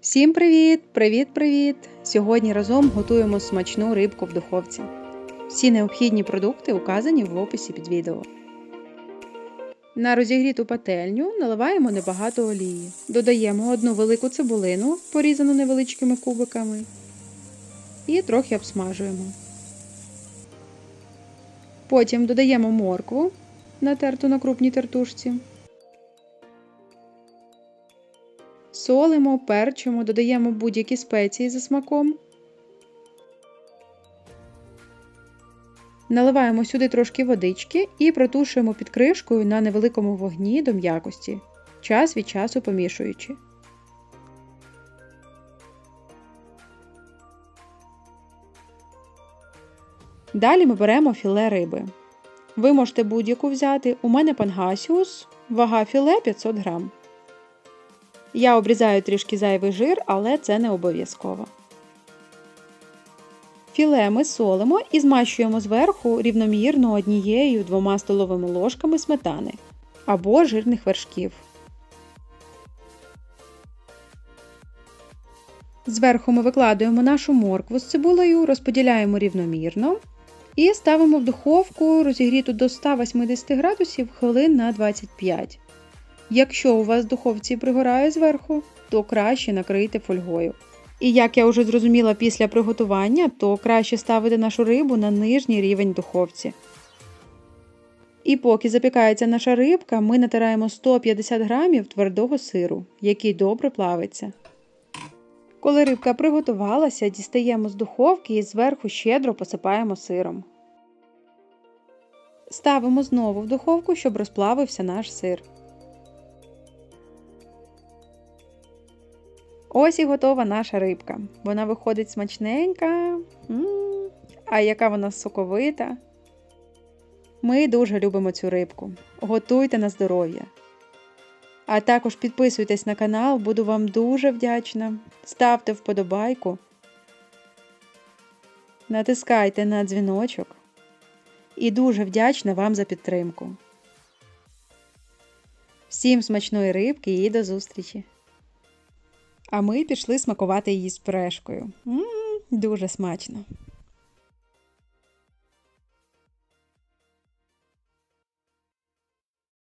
Всім привіт! Привіт-привіт! Сьогодні разом готуємо смачну рибку в духовці. Всі необхідні продукти указані в описі під відео. На розігріту пательню наливаємо небагато олії. Додаємо одну велику цибулину, порізану невеличкими кубиками, і трохи обсмажуємо. Потім додаємо моркву, натерту на крупній тертушці. Солимо, перчимо, додаємо будь-які спеції за смаком. Наливаємо сюди трошки водички і протушуємо під кришкою на невеликому вогні до м'якості, час від часу помішуючи. Далі ми беремо філе риби. Ви можете будь-яку взяти. У мене пангасіус, вага філе 500 грам. Я обрізаю трішки зайвий жир, але це не обов'язково. Філе ми солимо і змащуємо зверху рівномірно однією двома столовими ложками сметани або жирних вершків. Зверху ми викладаємо нашу моркву з цибулею, розподіляємо рівномірно і ставимо в духовку розігріту до 180 градусів хвилин на 25. Якщо у вас духовці пригорає зверху, то краще накрийте фольгою. І як я вже зрозуміла після приготування, то краще ставити нашу рибу на нижній рівень духовці. І поки запікається наша рибка, ми натираємо 150 грамів твердого сиру, який добре плавиться. Коли рибка приготувалася, дістаємо з духовки і зверху щедро посипаємо сиром. Ставимо знову в духовку, щоб розплавився наш сир. Ось і готова наша рибка. Вона виходить смачненька. А яка вона соковита. Ми дуже любимо цю рибку. Готуйте на здоров'я. А також підписуйтесь на канал, буду вам дуже вдячна. Ставте вподобайку. Натискайте на дзвіночок. І дуже вдячна вам за підтримку. Всім смачної рибки і до зустрічі! А ми пішли смакувати її з пюрешкою. Ммм, дуже смачно.